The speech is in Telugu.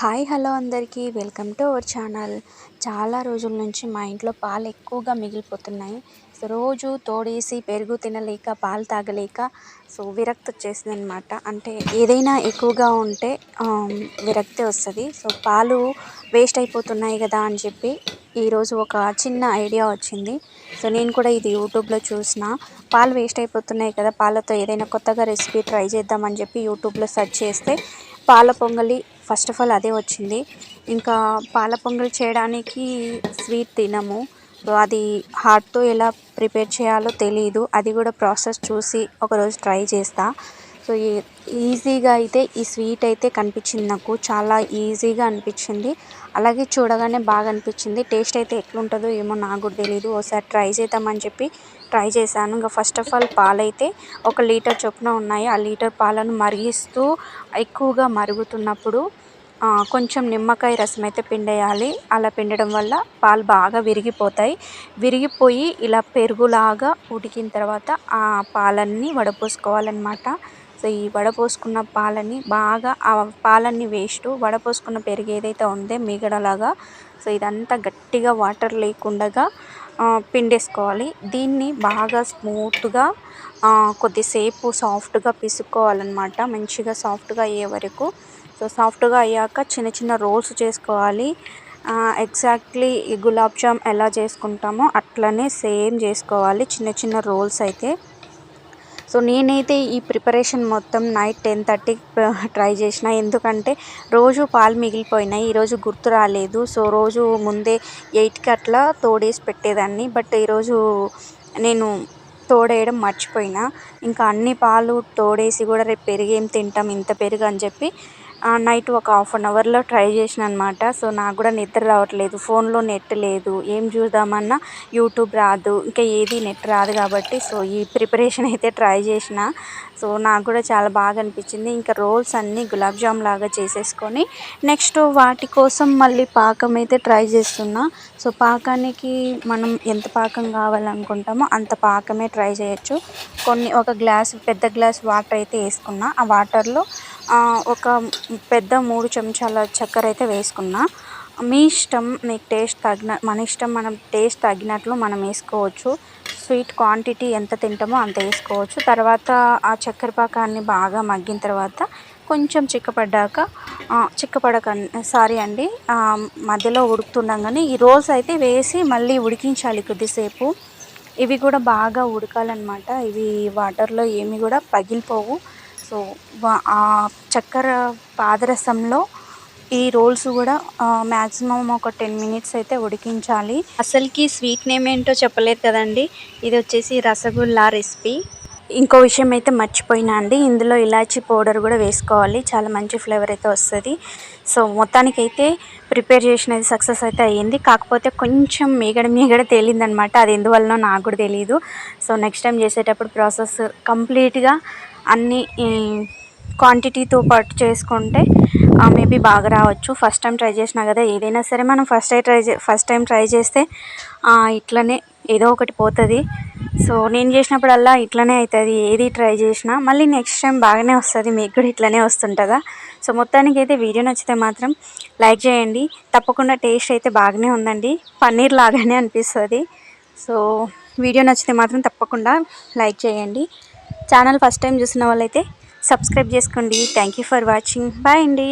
హాయ్ హలో అందరికీ. Welcome to our channel. చాలా రోజుల నుంచి మా ఇంట్లో పాలు ఎక్కువగా మిగిలిపోతున్నాయి. సో రోజు తోడేసి పెరుగు తినలేక పాలు తాగలేక సో విరక్తి వచ్చేసింది అనమాట అంటే ఏదైనా ఎక్కువగా ఉంటే విరక్తి వస్తుంది. సో పాలు వేస్ట్ అయిపోతున్నాయి కదా అని చెప్పి ఈరోజు ఒక చిన్న ఐడియా వచ్చింది. సో నేను కూడా ఇది యూట్యూబ్లో చూసిన. పాలు వేస్ట్ అయిపోతున్నాయి కదా పాలతో ఏదైనా కొత్తగా రెసిపీ ట్రై చేద్దామని చెప్పి యూట్యూబ్లో సెర్చ్ చేస్తే పాల పొంగలి ఫస్ట్ ఆఫ్ ఆల్ అదే వచ్చింది. ఇంకా పాల పొంగల్ చేయడానికి స్వీట్ తినము. అది హార్ట్తో ఎలా ప్రిపేర్ చేయాలో తెలియదు అది కూడా ప్రాసెస్ చూసి ఒకరోజు ట్రై చేస్తాను సో ఈజీగా అయితే ఈ స్వీట్ అయితే కనిపించింది నాకు. చాలా ఈజీగా అనిపించింది. అలాగే చూడగానే బాగా అనిపించింది. టేస్ట్ అయితే ఎట్లుంటుందో ఏమో నాకు కూడా తెలియదు ఒకసారి ట్రై చేద్దామని చెప్పి ట్రై చేశాను. ఇంకా ఫస్ట్ ఆఫ్ ఆల్ పాలైతే ఒక లీటర్ చొప్పున ఉన్నాయి. ఆ లీటర్ పాలను మరిగిస్తూ ఎక్కువగా మరుగుతున్నప్పుడు కొంచెం నిమ్మకాయ రసం అయితే పిండేయాలి. అలా పిండడం వల్ల పాలు బాగా విరిగిపోతాయి. విరిగిపోయి ఇలా పెరుగులాగా ఉడికిన తర్వాత ఆ పాలన్నీ వడపోసుకోవాలన్నమాట. సో ఈ వడపోసుకున్న పాలని బాగా ఆ పాలన్నీ వేస్ట్ వడపోసుకున్న పెరుగు ఏదైతే ఉందో మిగడలాగా సో ఇదంతా గట్టిగా వాటర్ లేకుండా పిండేసుకోవాలి. దీన్ని బాగా స్మూత్గా కొద్దిసేపు సాఫ్ట్గా పిసుకోవాలన్నమాట మంచిగా సాఫ్ట్గా అయ్యే వరకు. సో సాఫ్ట్గా అయ్యాక చిన్న చిన్న రోల్స్ చేసుకోవాలి. ఎగ్జాక్ట్లీ గులాబ్ జామ్ ఎలా చేసుకుంటామో అట్లనే సేమ్ చేసుకోవాలి. చిన్న చిన్న రోల్స్ అయితే. సో నేనైతే ఈ ప్రిపరేషన్ మొత్తం నైట్ టెన్ థర్టీకి ట్రై చేసిన. ఎందుకంటే రోజు పాలు మిగిలిపోయినాయి ఈరోజు గుర్తు రాలేదు. సో రోజు ముందే ఎయిట్కి అట్లా తోడేసి పెట్టేదాన్ని. బట్ ఈరోజు నేను తోడేయడం మర్చిపోయినా. ఇంకా అన్ని పాలు తోడేసి కూడా రేపు పెరుగు ఏం తింటాం ఇంత పెరుగు అని చెప్పి నైట్ ఒక హాఫ్ అన్ అవర్లో ట్రై చేసిన అనమాట సో నాకు కూడా నిద్ర రావట్లేదు. ఫోన్లో నెట్ లేదు. ఏం చూద్దామన్నా యూట్యూబ్ రాదు. ఇంకా ఏది నెట్ రాదు కాబట్టి సో ఈ ప్రిపరేషన్ అయితే ట్రై చేసిన. సో నాకు కూడా చాలా బాగా అనిపించింది. ఇంకా రోల్స్ అన్నీ గులాబ్ జామ్ లాగా చేసేసుకొని నెక్స్ట్ వాటి కోసం మళ్ళీ పాకం అయితే ట్రై చేస్తున్నా. సో పాకానికి మనం ఎంత పాకం కావాలనుకుంటామో అంత పాకమే ట్రై చేయొచ్చు. కొన్ని ఒక గ్లాస్ పెద్ద గ్లాస్ వాటర్ అయితే వేసుకున్నా. ఆ వాటర్లో ఒక పెద్ద మూడు చెంచాల చక్కెర అయితే వేసుకున్నా. మీ ఇష్టం మీకు టేస్ట్ తగిన మన ఇష్టం మనం టేస్ట్ తగినట్లు మనం వేసుకోవచ్చు. స్వీట్ క్వాంటిటీ ఎంత తింటామో అంత వేసుకోవచ్చు. తర్వాత ఆ చక్కెర పాకాన్ని బాగా మగ్గిన తర్వాత కొంచెం చిక్కపడ్డాక చిక్కపడక సారీ అండి మధ్యలో ఉడుకుతుండగానే ఈ రోల్స్ అయితే వేసి మళ్ళీ ఉడికించాలి కొద్దిసేపు. ఇవి కూడా బాగా ఉడకాలన్నమాట. ఇవి వాటర్లో ఏమి కూడా పగిలిపోవు. సో ఆ చక్కెర పాదరసంలో ఈ రోల్స్ కూడా మ్యాక్సిమం ఒక టెన్ మినిట్స్ అయితే ఉడికించాలి. అసలుకి స్వీట్ నేమ్ ఏంటో చెప్పలేదు కదండి. ఇది వచ్చేసి రసగుల్లా రెసిపీ. ఇంకో విషయం అయితే మర్చిపోయినా అండి. ఇందులో ఇలాచీ పౌడర్ కూడా వేసుకోవాలి. చాలా మంచి ఫ్లేవర్ అయితే వస్తుంది. సో మొత్తానికి అయితే ప్రిపేర్ చేసినది సక్సెస్ అయితే అయ్యింది. కాకపోతే కొంచెం మీగడ మీగడ తేలిందనమాట. అది ఎందువల్లనో నాకు కూడా తెలియదు సో నెక్స్ట్ టైం చేసేటప్పుడు ప్రాసెస్ కంప్లీట్గా అన్ని క్వాంటిటీతో పాటు చేసుకుంటే మేబీ బాగా రావచ్చు. ఫస్ట్ టైం ట్రై చేసినా కదా ఏదైనా సరే మనం first time try first time try చేస్తే ఇట్లనే ఏదో ఒకటి పోతుంది. సో నేను చేసినప్పుడల్లా ఇట్లనే అవుతుంది ఏది ట్రై చేసినా మళ్ళీ నెక్స్ట్ టైం బాగానే వస్తుంది. మీకు కూడా ఇట్లనే వస్తుంటుందా? సో మొత్తానికి అయితే వీడియో నచ్చితే మాత్రం లైక్ చేయండి. తప్పకుండా టేస్ట్ అయితే బాగానే ఉందండి. పన్నీర్ లాగానే అనిపిస్తుంది. సో వీడియో నచ్చితే మాత్రం తప్పకుండా లైక్ చేయండి. ఛానల్ ఫస్ట్ టైం చూసిన వాళ్ళైతే సబ్స్క్రైబ్ చేసుకోండి. Thank you for watching bye అండి.